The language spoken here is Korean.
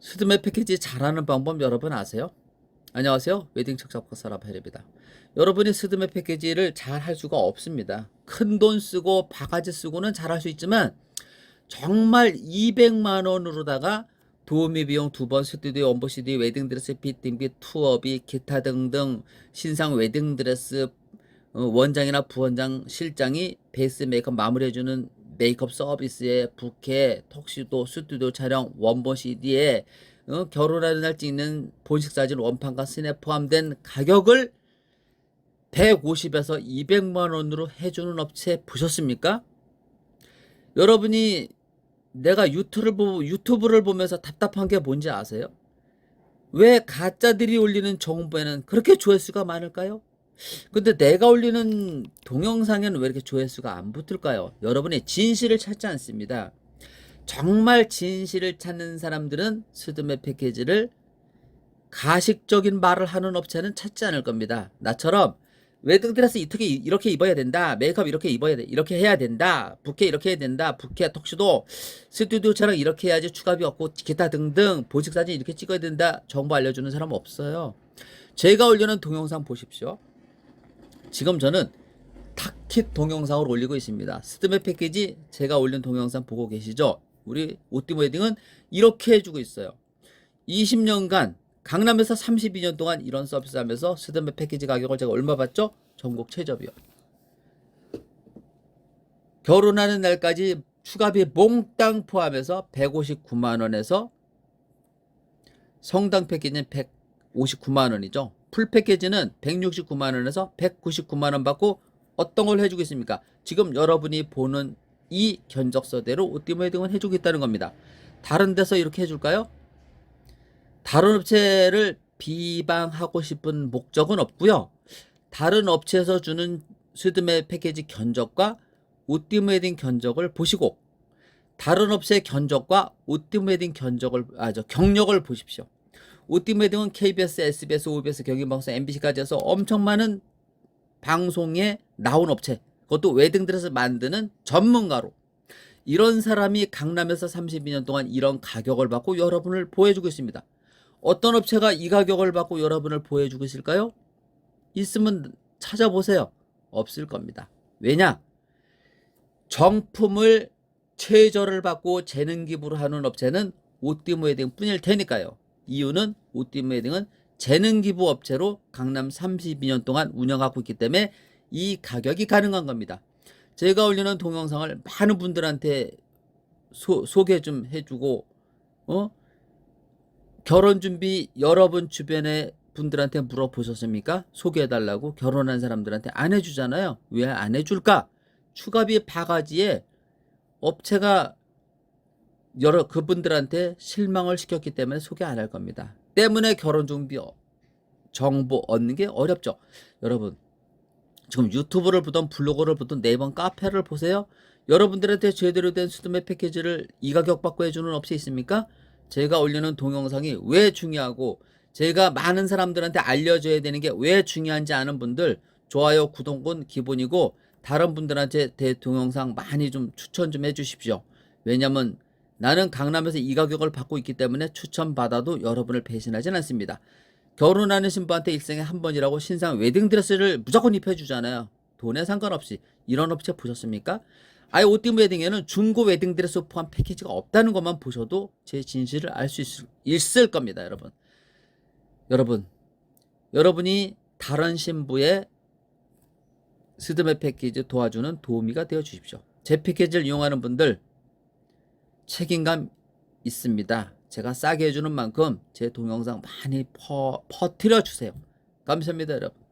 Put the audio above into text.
스드메 패키지 잘하는 방법 여러분 아세요? 안녕하세요. 웨딩 척잡고 사라페입니다. 여러분이 스드메 패키지를 잘 할 수가 없습니다. 큰 돈 쓰고 바가지 쓰고는 잘 할 수 있지만 정말 200만 원으로다가 도우미 비용 두 번, 스튜디오 원보 CD, 웨딩 드레스, 피팅비, 투어비, 기타 등등 신상 웨딩 드레스 어, 원장이나 부원장, 실장이 베이스 메이크업 마무리해주는 메이크업 서비스에 부케, 턱시도, 스튜디오 촬영, 원본 CD에 어, 결혼하는 날 찍는 본식 사진 원판과 스냅 포함된 가격을 150에서 200만 원으로 해주는 업체 보셨습니까? 여러분이 내가 유튜브를, 보면서 답답한 게 뭔지 아세요? 왜 가짜들이 올리는 정보에는 그렇게 조회수가 많을까요? 근데 내가 올리는 동영상에는 왜 이렇게 조회수가 안 붙을까요? 여러분이 진실을 찾지 않습니다. 정말 진실을 찾는 사람들은 스드메 패키지를 가식적인 말을 하는 업체는 찾지 않을 겁니다. 나처럼 웨딩 드레스 이렇게 이렇게 입어야 된다. 메이크업 이렇게 입어야 돼. 이렇게 해야 된다. 부케 이렇게 해야 된다. 부케 턱시도 스튜디오 촬영 이렇게 해야지 추가비 없고 기타 등등 보식 사진 이렇게 찍어야 된다. 정보 알려주는 사람 없어요. 제가 올리는 동영상 보십시오. 지금 저는 탁킷 동영상을 올리고 있습니다. 스드메 패키지 제가 올린 동영상 보고 계시죠? 우리 오띠모 웨딩은 이렇게 해주고 있어요. 20년간 강남에서 32년 동안 이런 서비스 하면서 스드메 패키지 가격을 제가 얼마 받죠? 전국 최저비요. 결혼하는 날까지 추가비 몽땅 포함해서 159만 원에서 성당 패키지는 159만 원이죠. 풀 패키지는 169만 원에서 199만 원 받고 어떤 걸 해주겠습니까? 지금 여러분이 보는 이 견적서대로 오띠모 웨딩은 해주겠다는 겁니다. 다른 데서 이렇게 해줄까요? 다른 업체를 비방하고 싶은 목적은 없고요. 다른 업체에서 주는 스드메 패키지 견적과 오띠모 웨딩 견적을 보시고 다른 업체의 견적과 오띠모 웨딩 견적을 아저 경력을 보십시오. 오띠모 웨딩은 KBS, SBS, OBS, 경인방송, MBC까지 해서 엄청 많은 방송에 나온 업체 그것도 웨딩드레스 만드는 전문가로 이런 사람이 강남에서 32년 동안 이런 가격을 받고 여러분을 보여주고 있습니다. 어떤 업체가 이 가격을 받고 여러분을 보여주고 있을까요? 있으면 찾아보세요. 없을 겁니다. 왜냐? 정품을 최저를 받고 재능 기부를 하는 업체는 오띠모 웨딩 뿐일 테니까요. 이유는 오띠모 웨딩은 재능 기부 업체로 강남 32년 동안 운영하고 있기 때문에 이 가격이 가능한 겁니다. 제가 올리는 동영상을 많은 분들한테 소, 소개 좀 해주고 어 결혼 준비 여러분 주변의 분들한테 물어보셨습니까? 소개해달라고 결혼한 사람들한테 안 해주잖아요. 왜 안 해줄까? 추가비 바가지에 업체가 여러 그분들한테 실망을 시켰기 때문에 소개 안 할 겁니다. 때문에 결혼 준비 정보 얻는 게 어렵죠. 여러분 지금 유튜브를 보던 블로그를 보던 네이버 카페를 보세요. 여러분들한테 제대로 된 수드메 패키지를 이 가격 받고 해주는 업체 있습니까? 제가 올리는 동영상이 왜 중요하고 제가 많은 사람들한테 알려줘야 되는 게 왜 중요한지 아는 분들 좋아요, 구독은 기본이고 다른 분들한테 대 동영상 많이 좀 추천 좀 해주십시오. 왜냐면 나는 강남에서 이 가격을 받고 있기 때문에 추천 받아도 여러분을 배신하진 않습니다. 결혼하는 신부한테 일생에 한 번이라고 신상 웨딩드레스를 무조건 입혀주잖아요. 돈에 상관없이 이런 업체 보셨습니까? 아예 오띠모 웨딩에는 중고 웨딩드레스 포함 패키지가 없다는 것만 보셔도 제 진실을 알 수 있을, 있을 겁니다, 여러분. 여러분, 여러분이 다른 신부의 스드메 패키지 도와주는 도우미가 되어 주십시오. 제 패키지를 이용하는 분들 책임감 있습니다. 제가 싸게 해주는 만큼 제 동영상 많이 퍼, 퍼뜨려 주세요. 감사합니다, 여러분.